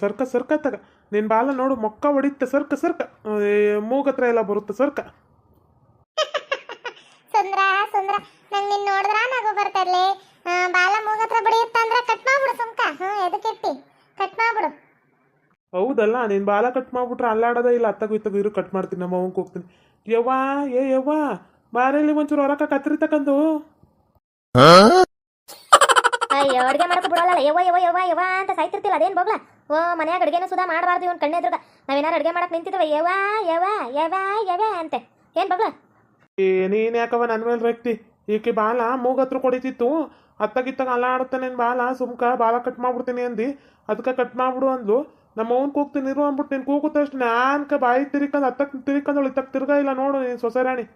ಸರ್ಕ ಸರ್ಕ ತಗ. ನಿನ್ ಬಾಲ ನೋಡು ಮೊಕ್ಕ ಹೊಡಿತ ಸರ್ಕ ಸರ್ಕ. ಮೂಗತ್ರ ಎಲ್ಲ ಬರುತ್ತೆ ಸರ್ಕ. ಸುಂದ್ರ ಸುಂದ್ರ. ನಂಗೆ ನಿನ್ ನೋಡಿದ್ರ ನಗು ಬರ್ತರ್ಲಿ ಬಾಲ ಮೂಗತ್ರ ಬಡಿಯುತ್ತಂದ್ರ ಕಟ್ ಮಾಡ್ಬಿಡು ಸುಮ್ಕ. ಹ್ಞೂ ಎದಕ್ಕಿಟ್ಟಿ ಕಟ್ ಮಾಡ್ಬಿಡು. ಹೌದಲ್ಲ ನಿನ್ ಬಾಲ ಕಟ್ ಮಾಡ್ಬಿಟ್ರೆ ಅಲ್ಲಾಡೋದೇ ಇಲ್ಲ. ಅತ್ತಗು ಇತ್ತಗು ಇರು ಕಟ್ ಮಾಡ್ತೀನಿ. ನಮ್ಮ ಅವಂಗ್ ಹೋಗ್ತೀನಿ. ಯವ್ವಾ ಏ ಯವ್ವಾ. ಬಾರಲ್ಲಿ ಒಂಚೂರು ಹೊರಕ ಕತ್ರಿ ತಕಂದು. ಅಯ್ಯೋ ಅಡುಗೆ ಮಾಡಕ್ಕೆ ಬಿಡೋಲ್ಲ ಯವ್ವ ಯವ್ವ ಯವ್ವ ಯವ್ವ ಅಂತ ಸಾಯ್ತಿರ್ತಿಲ್ಲ ಅದೇನು ಬೋಗ್ಲ? ಓ, ಮನ್ಯಾಗ ಅಡುಗೆನೂ ಸುಧಾ ಮಾಡಬಾರ್ದು ಇವ್ನು ಕಣ್ಣೆದ್ರುಗ ನಾವೇನಾರು ಅಡುಗೆ ಮಾಡಕ್ಕೆ ನಿಂತಿದ್ವ? ಯವ ಯವ್ವ ಯವ ಯವ ಅಂತೆ. ಏನು ಬೋಗ್ಲ? ನೀನು ಯಾಕವ ನನ್ನ ಮೇಲೆ ರಕ್ತಿ? ಈಕೆ ಬಾಲ ಮೂಗತ್ರ ಕೊಡಿತಿತ್ತು. ಅತ್ತಗಿತ್ತಾಗ ಅಲ್ಲಾಡುತ್ತೆ ನಿನ್ ಬಾಲ? ಸುಮ್ಕ ಬಾಲ ಕಟ್ ಮಾಡ್ಬಿಡ್ತೀನಿ ಅಂದಿ. ಅದಕ್ಕೆ ಕಟ್ ಮಾಡ್ಬಿಡು ಅಂದ್ಲು. ನಮ್ಮ ಅವ್ನ್ ಕೂಗ್ತೀನಿ, ಇರು ಅಂದ್ಬಿಟ್ಟು ನೀನು ಕೂಗುತ್ತಷ್ಟು. ನಾನ್ಕ ಬಾಯಿ ತಿರಿಕಂದು ಅತ್ತಕ್ಕೆ ತಿರಿಕಂದಳು ಇತ್ತಕ್ ತಿರ್ಗ ಇಲ್ಲ ನೋಡು ನೀನ್ ಸೊಸೆರಾಣಿ ಅಲ್ಲಿ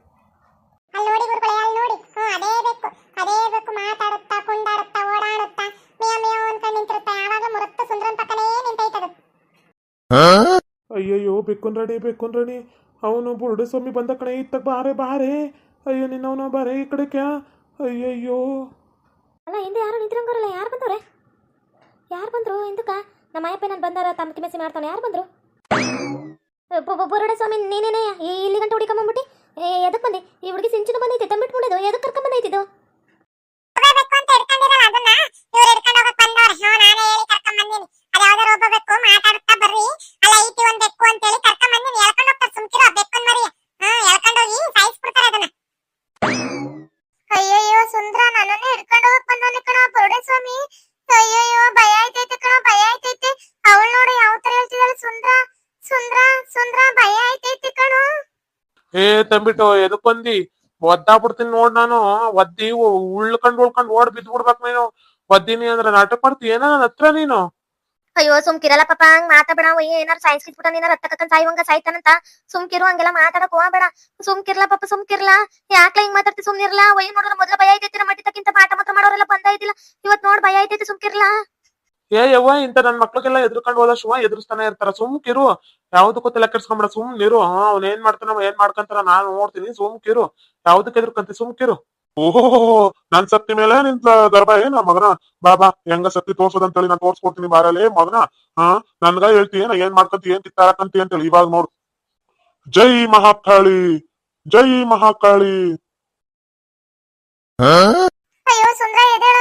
ಅಯ್ಯಯ್ಯೋ ಬೆಕ್ಕುನ್ ರಡಿ ಬೆಕ್ಕುನ್ ರೆಡಿ ಅವನು ಬುರುಡು ಸ್ವಾಮಿ ಬಂದ ಕಡೆ ಇತ್ತ ಬಾರೆ ಬಾರೆ. ಅಯ್ಯೋ ನಿನ್ನವನು ಬಾರೆ ಈ ಕಡೆ ಕ್ಯಾ ಅಯ್ಯಯ್ಯೋ. ಅಲ್ಲ ಹಿಂದೆ ಯಾರು ನಿಂತಿರಂಗೋರಲ್ಲ ಯಾರು ಬಂದವ್ರೆ? ಯಾರು ಬಂದ್ರು ಹಿಂದಕ್ಕ? ನಮ್ಮ ಅಯ್ಯಪ್ಪ ನಾನು ಬಂದಾರ ತಮ್ಮ ಕಿಮೆಸಿ ಮಾಡ್ತಾನೆ ಯಾರು ಬಂದ್ರು? ಬುರುಡೆ ಸ್ವಾಮಿ ನೀನೇನೆ? ಇಲ್ಲಿ ಗಂಟೆ ಹುಡುಕೊಂಬಂದ್ಬಿಟ್ಟು ಎದಕ್ಕೆ ಬಂದೆ? ಈ ಹುಡುಗಿ ಸಿಂಚನ ಬಂದೈತಿ ತಂಬಿಟ್ಬಿಡೋದು ಎದಕ್ಕೆ ಕರ್ಕೊಂಡ್ ಬಂದೈತಿದು? ಬೇಕು ಏ ತಂಬಿಟ್ಟು ಎದಕ್ಕೊಂದಿ ಬಂದಿ? ಒದ್ದಾಗ್ಬಿಡ್ತೀನಿ ನೋಡ್ ನಾನು. ಒದ್ದಿ ಉಳ್ಕಂಡ್, ಉಳ್ಕೊಂಡ್ ಓಡ್ ಬಿದ್ದು ಬಿಡ್ಬೇಕು ನೀನು ಒದ್ದಿನಿ ಅಂದ್ರೆ ನಾಟಕ ಮಾಡ್ತಿ? ಏನ ನನ್ನ ಹತ್ರ ನೀನು? ಅಯ್ಯೋ, ಸುಮ್ಕಿರಲ್ಲ ಪಾಪ, ಹಂಗ್ ಮಾತಾಡ ಏನಾರ ಸೈನ್ಸ್ ಸಾಯಿಸ್ಬಿಟ್ಟ ನೀನಾರ ಹತ್ತಕತ್ತನ್ ಸಾಯುವಂಗ ಸಾಯ್ತಾನಂತ. ಸುಮ್ಕಿರು, ಹಂಗೆಲ್ಲ ಮಾತಾಡಕ್ ಹೋಗ್ಬೇಡ. ಸುಮ್ಕಿರ್ಲ ಪಾಪ, ಸುಮ್ಕಿರ್ಲ. ಯಾಕ್ಲ ಹಿಂಗ್ ಮಾತಾಡ್ತಿ ಸುಮ್ನಿರ್ಲ? ಒಯ್ ನೋಡಿದ್ರೆ ಮೊದ್ಲ ಭಯ ಐತೈತಿ. ಮಟ್ಟಿ ತಕ್ಕಿಂತ ಪಾಠ ಮಾತ್ರ ಮಾಡೋರೆಲ್ಲ ಬಂದ ಬಂದಾಯ್ತಿಲ್ಲ ಇವತ್ ನೋಡ್ ಭಯ ಐತೈತಿ ಸುಮ್ಕಿರ್ಲ. ಏ ಯವ್ವ, ಇಂತ ನನ್ ಮಕ್ಳಿಗೆಲ್ಲ ಎದ್ರಕೊಂಡು ಹೋದ ಶಿವ, ಎದುರಿಸ್ತಾನೆ ಇರ್ತಾರ. ಸುಮ್ಕಿರು ಯಾವ್ದಕ್ಕೂ ತಲೆ ಕೆಡ್ಸ್ಕೊಂಬೇಡ ಸುಮ್ನಿರು ಹಾ, ಅವ್ನ ಏನ್ ಮಾಡ್ತಾನ ಏನ್ ಮಾಡ್ಕಂತಾರ ನಾನ್ ನೋಡ್ತೀನಿ ಸುಮ್ಕಿರು ಯಾವ್ದಕ್ಕೆ ಎದ್ರಕಂತಿ ಸುಮ್ಕಿರು ಓಹೋ, ನನ್ ಸತ್ತಿ ಮೇಲೆ ನಿಂತ ಗರ್ಭ ಏನ ಮಗನ? ಬಾಬಾ ಹೆಂಗ ಸತ್ತಿ ತೋರ್ಸೋದಂತೇಳಿ ನಾನ್ ತೋರ್ಸ್ಕೊಡ್ತೀನಿ ಬಾರಲ್ಲಿ ಮಗನ. ಹಾ, ನನ್ಗ ಹೇಳ್ತೀನಿ ಏನ ಏನ್ ಮಾಡ್ಕಂತಿ, ಏನ್ ಕಿತ್ತಾರಕಂತಿ ಅಂತೇಳಿ ಇವಾಗ ನೋಡು. ಜೈ ಮಹಾಕಾಳಿ ಜೈ ಮಹಾಕಾಳಿ. ಅಯ್ಯೋ, ಸುಂದ್ರ ಎದ್ದೇಳು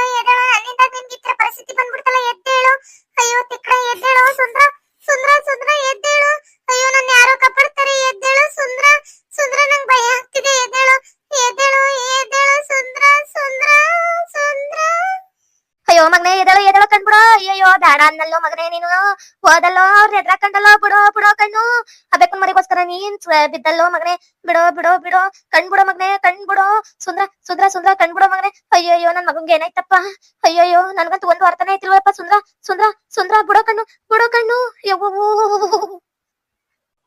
ಎದಳು ಎದಳು ಕಂಡ್ಬಿಡೋ ಅಯ್ಯೋ ಬೇಡ ಅನ್ನಲ್ಲೋ ಮಗನೇ ನೀನು. ಹೋದಲ್ಲೋ, ಅವ್ರ ಎದ್ರಾಕಂಡಲ್ಲೋ ಬಿಡೋ ಬಿಡೋ ಕಣ್ಣು. ಅಬೇಕನ್ ಮರಿಗೋಸ್ಕರ ನೀನ್ ಬಿದ್ದಲ್ಲೋ ಮಗನೇ. ಬಿಡೋ ಬಿಡೋ ಬಿಡೋ. ಕಣ್ಬಿಡೋ ಮಗನೇ, ಕಣ್ಬಿಡೋ. ಸುಂದ್ರ ಸುಂದ್ರ ಸುಂದ್ರ, ಕಣ್ಬಿಡೋ ಮಗನೇ. ಅಯ್ಯಯ್ಯೋ, ನನ್ ಮಗಂಗೆ ಏನಾಯ್ತಪ್ಪ? ಅಯ್ಯಯ್ಯೋ, ನನ್ಗಂತೂ ಒಂದು ಅರ್ಥನೇ ಐತಿಲ್ವಪ್ಪ ಸುಂದ್ರ. ಸುಂದ್ರ ಸುಂದ್ರ, ಬಿಡೋ ಕಣ್ಣು ಬಿಡೋ ಕಣ್ಣು. ಯವ್ವೋ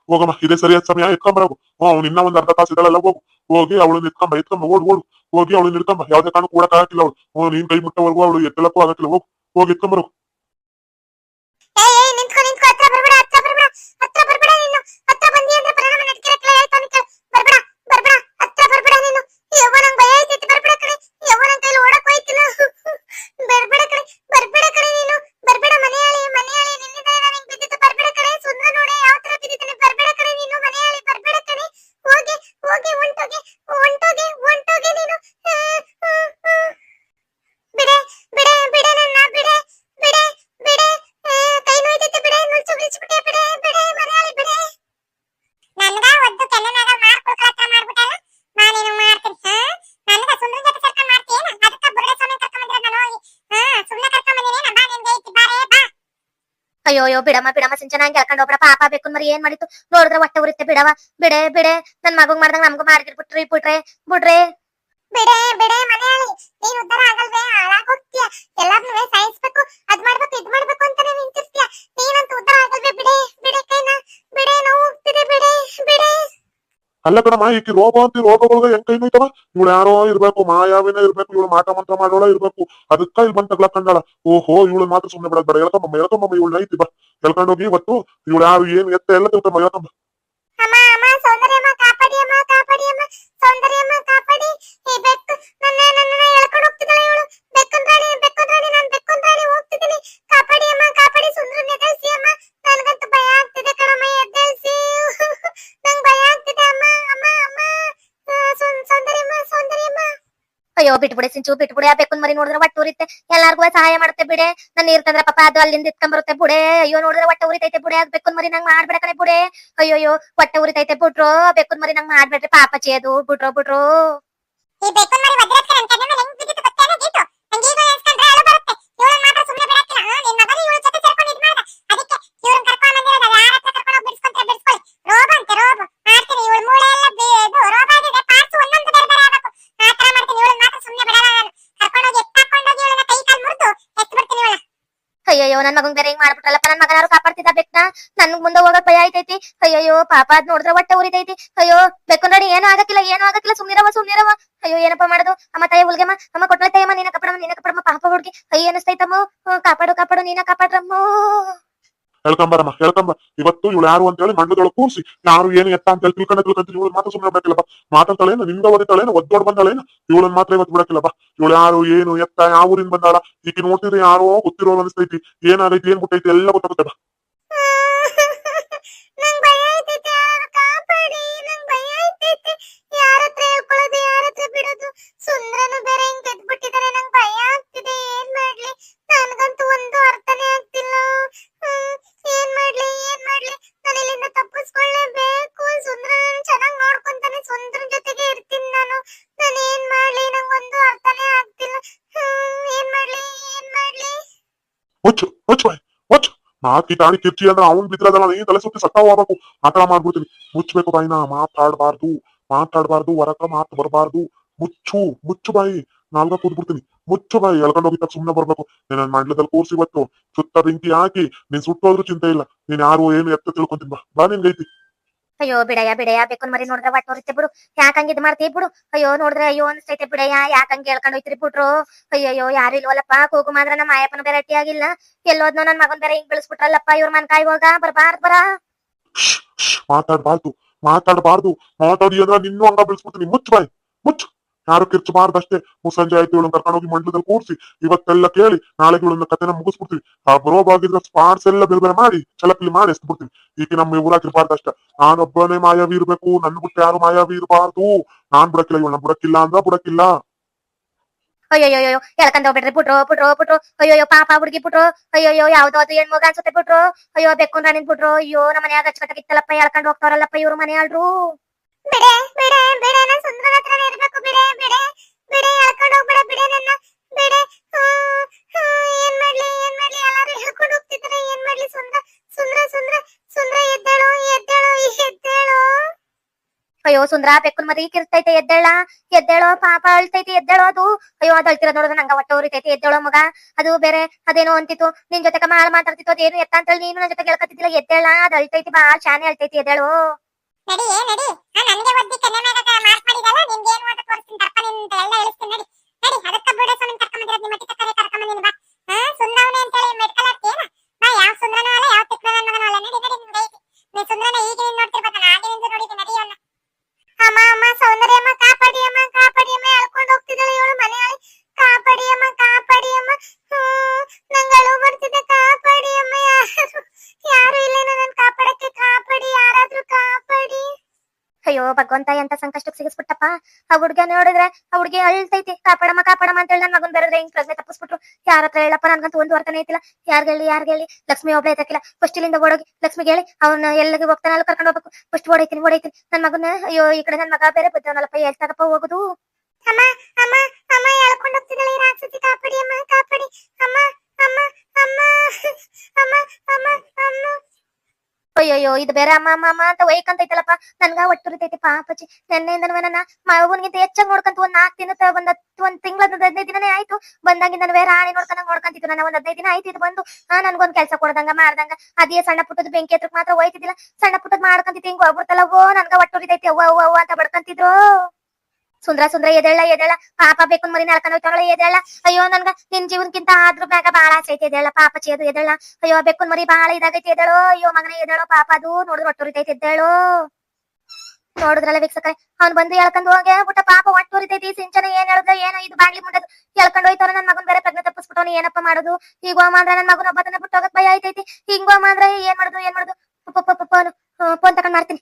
ಹೋಗಮ್ಮ ಇದೇ ಸರಿಯಾದ ಸಮಯ ಎತ್ಕೊಂಬರವು ಹ್ಮ್ ಅವ್ನು ಇನ್ನ ಒಂದ್ ಅರ್ಧ ತಾಸು ಇದ್ದಾಳಲ್ಲ, ಹೋಗು. ಹೋಗಿ ಅವಳನ್ನ ಎತ್ಕೊಂಬ ಎತ್ಕೊಂಬ ಓಡ್, ಓಡು. ಹೋಗಿ ಅವಳು ಇಡ್ಕೊಂಬ ಯಾವ್ದೇ ಕಾರಣ ಕೂಡ ಅವಳು. ನೀನ್ ಕೈ ಮುಟ್ಟವರೆಗೂ ಅವಳು ಎತ್ತಲಕ್ಕೂ ಆಗಕ್ಕಿಲ್ಲ. ಹೋಗು. ಹೋಗಿ ಎತ್ಕೊಂಬರು ಅಯ್ಯೋ ಅಯ್ಯೋ ಬಿಡಮ್ಮ ಬಿಡಮ್ಮ ಸಿಂಚನ ಹಂಗೆ ಹೇಳ್ಕೊಂಡು ಪಾಪ ಬೇಕು ಮರಿ ಏನ್ ಮಾಡಿತ್ತು ನೋಡಿದ್ರೆ ಹೊಟ್ಟೆ ಉರಿತೆ ಬಿಡವ ಬಿಡೆ ಬಿಡೆ ನನ್ ಮಗಗ್ ಮಾಡ್ದಂಗ ನಮಗೂ ಮಾಡಿದ್ರು ಬಿಟ್ರಿ ಬಿಟ್ರೆ ಬಿಡ್ರೆ ಬಿಡೆ ಬಿಡೆ ಮನೆಯಾಳಿ ನೀನ್ ಉದ್ಧಾರ ಆಗಲ್ವೇ ಹಾಳಾಗ್ ಹೋಗ್ತೀಯ ಎಲ್ಲಾರ್ನೂ ಸಾಯಿಸ್ಬೇಕು ಅದ್ ಮಾಡ್ಬೇಕು ಇದ್ ಮಾಡ್ಬೇಕು ಅಂತಾನೆ ನಿಂತಿರ್ತೀಯ ನೀನಂತೂ ಉದ್ಧಾರ ಆಗಲ್ವೇ ಬಿಡೆ ಬಿಡೆ ಕೈನ ಬಿಡೆ ನೋವು ಹೋಗ್ತಿದೆ ಬಿಡೆ ಬಿಡೆ ಅಲ್ಲ ಕಣಮ್ಮ ಈಕಿ ರೋಗ ಅಂತ ರೋಗಗಳಿಗೆ ಹೆಂಗ್ ಕೈ ನೋಯ್ತವ ಇವಳು ಯಾರೋ ಇರ್ಬೇಕು, ಮಾಯಾವಿನ ಇರ್ಬೇಕು, ಇವಳು ಮಾಟ ಮಂತ್ರ ಮಾಡೋಳ ಇರ್ಬೇಕು. ಅದಕ್ಕ ಇಲ್ಲಿ ಬಂದ್ ತಗ್ಲಾಕಂಡಾಳ ಓಹೋ, ಇವಳು ಮಾತ್ರ ಸುಮ್ನೆ ಬಿಡಕ್ ಬೇಡ. ಎಳ್ಕೊಂಬಮ್ಮ ಎಳ್ಕೊಂಬಮ್ಮ ಇವಳು ಐತಿ ಬಾ. ಎಳ್ಕೊಂಡೋಗಿ ಇವತ್ತು ಇವಳು ಯಾರು ಏನ್ ಎತ್ತ ಎಲ್ಲ ತಿಳ್ಕೊಂಬ ಎಳ್ಕೊಂಬ ಅಯ್ಯೋ, ಬಿಟ್ಬಿಡಿ, ಸಿಂಚು, ಬಿಟ್ಬಿಡಿ, ಆ ಬೆಕ್ಕನ್ ಮರಿ ನೋಡಿದ್ರೆ ಒಟ್ಟು ಉರಿತೆ ಎಲ್ಲಾರ್ಗೂ ಸಹಾಯ ಮಾಡುತ್ತೆ ಬಿಡೆ. ನಾನು ಇರ್ತಂದ್ರ ಪಾಪ ಅದು ಅಲ್ಲಿಂದ ಇತ್ಕೊಂಡ್ ಬರುತ್ತೆ ಬುಡೆ. ಅಯ್ಯೋ, ನೋಡಿದ್ರೆ ಒಟ್ಟ ಉರಿತೈತೆ ಬುಡೆ. ಅದ್ ಬೆಕ್ಕನ್ ಮರಿ ನಂಗ್ ಮಾಡ್ಬೇಡ ಕಣೆ ಬುಡೆ. ಅಯ್ಯೋ ಒಟ್ಟ ಉರಿತೈತೆ ಬಿಟ್ರು. ಬೆಕ್ಕನ್ ಮರಿ ನಂಗ್ ಮಾಡ್ಬೇಡ್ರಿ ಪಾಪ ಅದು ಬಿಟ್ರು ಬಿಟ್ರು. ಅಯ್ಯಯ್ಯೋ, ನನ್ ಮಗನ್ ಬೇರೆ ಹಿಂಗ್ ಮಾಡ್ಬಿಟ್ರಲ್ಲಪ್ಪ, ನನ್ ಮಗನಾರು ಕಾಪಾಡ್ತಿದ್ದ ಬೆಕ್ನ? ನನ್ಗ್ ಮುಂದೆ ಹೋಗಕ್ ಭಯ ಆಯ್ತೈತಿ ಅಯ್ಯಯ್ಯೋ, ಪಾಪ ಅದ್ ನೋಡಿದ್ರೆ ಹೊಟ್ಟೆ ಉರಿತೈತಿ. ಅಯ್ಯೋ, ಬೆಕ್ಕು ನೋಡಿ ಏನೂ ಆಗಕ್ಕಿಲ್ಲ, ಏನು ಆಗಕ್ಕಿಲ್ಲ ಸುಮ್ನಿರವ ಸುಮ್ನಿರವ ಅಯ್ಯೋ, ಏನಪ್ಪ ಮಾಡೋದು? ಅಮ್ಮ ತಾಯಿ ಹುಲ್ಗೆಮ್ಮ, ಅಮ್ಮ ಕೊಟ್ಲ ತಾಯಮ್ಮ, ನೀನ ಕಪಡಮ್ಮ ನೀನ ಕಪಡಮ್ಮ ಪಾಪ ಹುಡ್ಗಿ. ಅಯ್ಯ ಅನಿಸ್ತೈತಮ್ಮ ಕಾಪಾಡು ಕಾಪಾಡು, ನೀನ ಕಾಪಾಡ್ರಮ್ಮ. ಹೇಳ್ಕೊಂಬರಮ್ಮ, ಹೇಳ್ಕೊಂಬ. ಇವತ್ತು ಇವಳು ಯಾರು ಅಂತ ಹೇಳಿ ಮಂಡದೊಳಗೆ ಕೂರಿಸಿ ಯಾರು ಏನು ಎತ್ತ ಅಂತ ಹೇಳಿ ತಿಳ್ಕೊಂಡ ತಿಳ್ಕೊಂತೀನಿ ಇವಳು ಮಾತ್ರ ಸುಮ್ಮನೆ ಬಿಡಕ್ಕಿಲ್ಲಪ್ಪ. ಮಾತಾಡ್ತಾಳೇನು ನಿಂದ ಓದಿತಾಳೇನು ಒದ್ದೋಡ್ ಬಂದಾಳೇನು? ಇವಳನ್ನ ಮಾತ್ರ ಇವತ್ತು ಬಿಡಕ್ಕಿಲ್ಲಪ್ಪ. ಇವಳು ಯಾರು, ಏನು, ಎತ್ತ, ಯಾವ ಊರಿಂದ ಬಂದಾಳ? ಈಗ ನೋಡ್ತಿದ್ರೆ ಯಾರೋ ಗೊತ್ತಿರೋ ಅನಿಸ್ತೈತಿ. ಏನಾಗೈತಿ, ಏನ್ ಬಿಟ್ಟೈತಿ ಎಲ್ಲ ಗೊತ್ತಾಗುತ್ತೆ ಯಾರು ಹತ್ರ ಮುಚ್ಚು ಹೊಚ್ಚು ಬಾಯ್ ನಾಲ್ಕು ಕಿತಾಡಿ ಕಿರ್ಚಿ ಅಂದ್ರೆ ಅವ್ನ್ ಬಿದ್ರದಲ್ಲ ನೀನ್ ತಲೆ ಸುತ್ತಿ ಸತ್ತ ಹೋಗ್ಬೇಕು ಆತರ ಮಾಡ್ಬಿಡ್ತೀನಿ. ಮುಚ್ಚಬೇಕು ಬಾಯಿನ, ಮಾತಾಡ್ಬಾರ್ದು ಮಾತಾಡ್ಬಾರ್ದು ಹೊರಕ ಮಾತು ಬರಬಾರ್ದು. ಮುಚ್ಚು ಮುಚ್ಚು ಬಾಯಿ. ನಾಲ್ಗ ಕೂತ್ಬಿಡ್ತೀನಿ. ಮುಚ್ಚು ಬಾಯಿ ಎಳ್ಕೊಂಡು ಹೋಗಿದ್ದಾಗ ಸುಮ್ನೆ ಬರ್ಬೇಕು. ನೀನ್ ನನ್ ಮಂಡ್ಲದಲ್ಲಿ ಕೂರ್ಸಿ ಇವತ್ತು, ಸುತ್ತ ಬೆಂಕಿ ಹಾಕಿ, ನೀನ್ ಸುಟ್ಟೋದ್ರು ಚಿಂತೆ ಇಲ್ಲ. ನೀನ್ ಯಾರು ಏನು ಎತ್ತ ತಿಳ್ಕೊಂತೀನಿ. ಬಾ ಬಾ ನಿನ್ಗೈತಿ. ಅಯ್ಯೋ ಬಿಡಯ್ಯ ಬಿಡಯ್ಯ ಬೇಕು ಮರಿ ನೋಡಿದ್ರೆ ಒಟ್ಟ ಉರಿತೆ ಬಿಡು. ಯಾಕಂಗ್ ಇದ್ ಮಾಡ್ತೀವಿ ಬಿಡು? ಅಯ್ಯೋ ನೋಡಿದ್ರೆ ಅಯ್ಯೋ ಅನ್ಸ್ತೈತೆ ಬಿಡಯ್ಯ ಯಾಕಂಗ್ ಹೇಳ್ಕೊಂಡ್ ಹೋಯ್ತಿರಿ ಬಿಟ್ರು? ಅಯ್ಯಯ್ಯೋ, ಯಾರು ಇಲ್ವಲ್ಲಪ್ಪ? ಕೂಗು ಮಾತ್ರ ನಮ್ಮ ಆಯಪ್ಪನ ಬೇರೆ ಅಟ್ಟಿ ಆಗಿಲ್ಲ. ಎಲ್ಲೋದ್ನೋ ನನ್ ಮಗನ್ ಬೇರೆ ಹಿಂಗ್ ಬೆಳೆಸ್ಬಿಟ್ರಲ್ಲಪ್ಪ ಇವ್ರ ಮನ್ ಹೋಗ ಬರ್ಬಾರ್ದ್ ಬರ. ಮಾತಾಡ್ಬಾರ್ದು ಮಾತಾಡ್ಬಾರ್ದು. ಮಾತಾಡಿ ಅಂದ್ರೆ ನಿನ್ನೂ ಹಂಗ ಬೆಳೆಸ್ಬಿಡ್ತೀನಿ. ಮುಚ್ಚು ಬಾಯ್, ಮುಚ್ಚು. ಯಾರು ಕಿರ್ಚಬಾರ್ದಷ್ಟೇ ಮುಸಂಜೆ ಆಯ್ತು ಇವಳನ್ನ ಕರ್ಕೊಂಡೋಗಿ ಮಂಡ್ಲದಲ್ಲಿ ಕೂರ್ಸಿ, ಇವತ್ತೆಲ್ಲ ಕೇಳಿ ನಾಳೆ ಇವಳನ್ನ ಕಥೆನ ಮುಗಿಸ್ಬಿಡ್ತೀವಿ ಆ ಬರೋ ಬಾಗಿದ ಸ್ಪಾಟ್ಸ್ ಎಲ್ಲ ಬಿಡುಗಡೆ ಮಾಡಿ ಚಲಪಲಿ ಮಾಡಿ ಎಸ್ಬಿಡ್ತೀವಿ ಈಗ ನಮ್ಮ ಊರಾಗ ಇರ್ಬಾರ್ದಷ್ಟ ನಾನೊಬ್ಬನೇ ಮಾಯಾವಿ ಇರ್ಬೇಕು ನನ್ ಬಿಟ್ಟು ಯಾರು ಮಾಯಾವಿ ಇರಬಾರ್ದು ನಾನ್ ಬಿಡಕ್ಕಿಲ್ಲ, ಇವಳನ್ನ ಬಿಡಕ್ಕಿಲ್ಲ ಅಂದ್ರ ಬಿಡಕ್ಕಿಲ್ಲ. ಅಯ್ಯೋಯ್ಯೋ ಎಳ್ಕೊಂಡ್ ಹೋಗ್ಬಿಡ್ರಿ ಬಿಟ್ರು ಬಿಟ್ರು ಬಿಟ್ರು ಅಯ್ಯೋಯ್ಯೋ, ಪಾಪ ಹುಡುಗಿ ಬಿಟ್ರು ಅಯ್ಯೋಯ್ಯೋ, ಯಾವ್ದೋ ಅದು ಹೆಣ್ಮಗ ಅನ್ಸುತ್ತೆ ಬಿಟ್ರು ಅಯ್ಯೋ ಬೆಕ್ಕೊಂಡ್ ರಾಣಿದ್ ಬಿಟ್ರು ಅಯ್ಯೋ ನಮ್ಮ ಮನ್ಯಾಗ ಅಚ್ಚಕಟ್ಟಾಗಿತ್ತಲ್ಲಪ್ಪ ಎಳ್ಕೊಂಡು ಹೋಗ್ತಾರಲ್ಲಪ್ಪ ಇವ್ರ ಮನೆ ಆಳ್ರು ನಾನು ಇರ್ಬೇಕು ಎಳ್ಕೊಂಡು ನನ್ನ ಮಾಡ್ಲಿ ಮಾಡ್ಲಿ ಹೋಗ್ತಿದ್ರೆ ಮಾಡ್ಲಿ ಅಯ್ಯೋ, ಸುಂದ್ರ, ಬೆಕ್ಕನ್ ಮರಿ ಕಿರ್ತೈತೆ ಎದ್ದೇಳ, ಎದ್ದೇಳೋ, ಪಾಪ ಅಳ್ತೈತಿ, ಎದ್ದೇಳೋ ಅದು. ಅಯ್ಯೋ, ಅದು ಅಳ್ತಿರೋದ್ ನೋಡಿದ್ರೆ ನಂಗ ಹೊಟ್ಟೆ ಉರಿತೈತಿ, ಎದ್ದೇಳೋ ಮಗ. ಅದು ಬೇರೆ, ಅದೇನೋ ಅಂತಿತ್ತು. ನಿನ್ ಜೊತೆ ಮಾಲ್ ಮಾತಾಡ್ತಿತ್ತು, ಅದೇನು ಎತ್ತ ಅಂತೇಳಿ ನೀನು ನನ್ನ ಜೊತೆ ಕೇಳ್ಕತ್ತಿದ್ದಿಲ್ಲ ಎದ್ದೇಳ, ಅದು ಅಳ್ತೈತಿ ಬಾ ಶಾನೆ ಅಳ್ತೈತಿ, ಎದ್ದೇಳು. ನಡಿ ನಡಿ. ಆ ನನಗೆ ಒದ್ದಿ ಕನ್ನೆ ಮ್ಯಾಗ ಮಾರ್ಕ್ ಮಾಡಿದಲ್ಲ ನಿಮ್ಗೆ ಏನು ಅಂತ ತೋರಿಸ್ತೀನಿ ತರ್ಕ ನಿಂತ ಎಲ್ಲ ಇಳಿಸ್ತೀನಿ ನಡಿ. ನಡಿ, ಅದಕ್ಕ ಬಿಡ ಸ್ವಾಮಿ ತರ್ಕ ಬಂದಿರೋದು ನಿಮ್ಮ ಟಿಕ್ಕ ಭಗವಂತ ಎಂತ ಸಂಕಷ್ಟಕ್ಕೆ ಸಿಗಿಸ್ಬಿಟ್ಟಪ್ಪ. ಆ ಹುಡ್ಗ ನೋಡಿದ್ರೆ ಆ ಹುಡ್ಗಿ ಅಳ್ತೈತಿ. ಕಾಪಾಡಮ್ಮ ಕಾಪಾಡಮ್ಮ ಅಂತ ಹೇಳಿ ನನ್ ಮಗನ್ ಬೇರೆ ಹಿಂಗ್ ಪ್ರಜ್ಞೆ ತಪ್ಪಿಸ್ಬಿಟ್ರು. ಯಾರ ಹತ್ರ ಹೇಳಪ್ಪ, ನನ್ಗಂತೂ ಒಂದು ವರ್ತನೆ ಐತಿಲ್ಲ ಯಾರ್ಗ್ ಹೇಳಿ ಲಕ್ಷ್ಮಿ ಒಬ್ಳೆ ಐತಕ್ಕಿಲ್ಲ ಇಲ್ಲಿಂದ ಓಡೋಗಿ ಲಕ್ಷ್ಮಿಗೆ ಹೇಳಿ, ಅವ್ನ ಎಲ್ಲಿಗೆ ಹೋಗ್ತಾನ ಅಲ್ಲಿ ಕರ್ಕೊಂಡು ಹೋಗ್ಬೇಕು. ಫಸ್ಟ್ ಓಡೈತೀನಿ ಓಡೈತೀನಿ. ನನ್ ಮಗನ ಅಯ್ಯೋ, ಈ ಕಡೆ ನನ್ ಮಗ ಬೇರೆ ಬುದ್ಧವನಲ್ಲಪ್ಪ ಹೇಳ್ತಾರಪ್ಪ ಹೋಗುದು. ಅಮ್ಮ ಅಮ್ಮ ಅಮ್ಮ ಎಳ್ಕೊಂಡು ಹೋಗ್ತಿದ್ದಾಳೆ ಕಾಪಾಡಿ, ಅಮ್ಮ ಕಾಪಾಡಿ. ಅಮ್ಮ ಅಮ್ಮ ಅಮ್ಮ ಅಮ್ಮ ಅಮ್ಮ ಅಮ್ಮ. ಅಯ್ಯಯ್ಯೋ, ಇದು ಬೇರೆ ಅಮ್ಮ ಅಮ್ಮ ಅಂತ ಒಯ್ಕಂತೈತಲ್ಲಪ್ಪ. ನನ್ಗ ಒಟ್ಟುರಿತೈತಿ ಪಾಪಚಿ ನೆನ್ನೆಯಿಂದ ನನ್ನ ಮಗನಿಗಿಂತ ಹೆಚ್ಚಾಗಿ ನೋಡ್ಕಂತ ಒಂದ್ ನಾಲ್ಕು ದಿನ ಒಂದ್ ಹತ್ತು ಒಂದ್ ತಿಂಗಳ ಹದಿನೈದು ದಿನನೇ ಆಯ್ತು. ಬಂದಾಗಿಂದ ಬೇರೆ ಆಣಿ ನೋಡ್ಕೊಂಡ್ ನೋಡ್ಕಂತಿತ್ತು. ನನ್ನ ಒಂದ್ ಹದಿನೈದು ದಿನ ಆಯ್ತು ಇದು ಬಂದು. ಆ, ನನ್ಗೊಂದ್ ಕೆಲಸ ಕೊಡ್ದಂಗ, ಮಾಡ್ದಂಗ. ಅದೇ ಸಣ್ಣ ಪುಟ್ಟದ ಬೆಂಕಿ ಹತ್ರಕ್ ಮಾತ್ರ ಒಯ್ತಿದ್ದಿಲ್ಲ ಸಣ್ಣ ಪುಟ್ಟದ್ ಮಾಡ್ಕಂತಿತ್ತು, ಹಿಂಗ್ ಹೋಗ್ಬಿಡ್ತಲ್ಲ ಓ, ನನ್ಗ ಒಟ್ಟುರಿತೈತಿ, ಅವ್ವ ಅವ್ವ ಅವ್ವ ಅಂತ ಬಡ್ಕಂತಿದ್ರು. ಸುಂದ್ರ ಸುಂದ್ರ ಎದೇಳ ಎದೇಳ ಪಾಪ ಬೇಕು ಮರಿ ನಳ್ಕೊಂಡ್ ಹೋಯ್ತಾಳ ಎದೇಳ ಅಯ್ಯೋ ನನ್ಗ ನಿನ್ ಜೀವನಕ್ಕಿಂತ ಆದ್ರ ಮ್ಯಾಗ ಬಾಳ ಆಸೆ ಐತಿ ಎದೇಳ ಪಾಪ ಅದು ಎದೇಳ ಅಯ್ಯೋ ಬೇಕು ಮರಿ ಬಾಳ ಇದಾಗೈತಿ ಎದೇಳೋ ಅಯ್ಯೋ ಮಗನೇ ಎದೇಳೋ ಪಾಪ ಅದು ನೋಡಿದ್ರೆ ಒಟ್ಟುರಿತೈತಿ ಎದ್ದೇಳು ನೋಡಿದ್ರಲ್ಲ ವೀಕ್ಷಕ ಅವ್ನ್ ಬಂದು ಎಳ್ಕೊಂಡ್ ಹೋಗಿ ಬಿಟ್ಟ ಪಾಪ ಒಟ್ಟುರಿತೈತಿ ಸಿಂಚನ ಏನ್ ಹೇಳಿದ್ರ ಏನೋ ಇದು ಬಾಗ್ಲಿ ಮುಂಡದು ಎಳ್ಕೊಂಡ್ ಹೋಯ್ತಾರ ನನ್ ಮಗನ್ ಬೇರೆ ಪ್ರಜ್ಞೆ ತಪ್ಪಿಸ್ಬಿಟ್ಟವನು ಏನಪ್ಪ ಮಾಡೋದು ಈಗ ಹೋಮ ನನ್ ಮಗನ ಒಬ್ಬತನ ಬಿಟ್ಟು ಹೋಗಕ್ ಭಯ ಐತೈತಿ ಹಿಂಗ್ ಹೋಮ ಏನ್ ಮಾಡುದು ಏನ್ ಮಾಡುದು ಫೋನ್ ತಕೊಂಡ್ ಮಾಡ್ತೀನಿ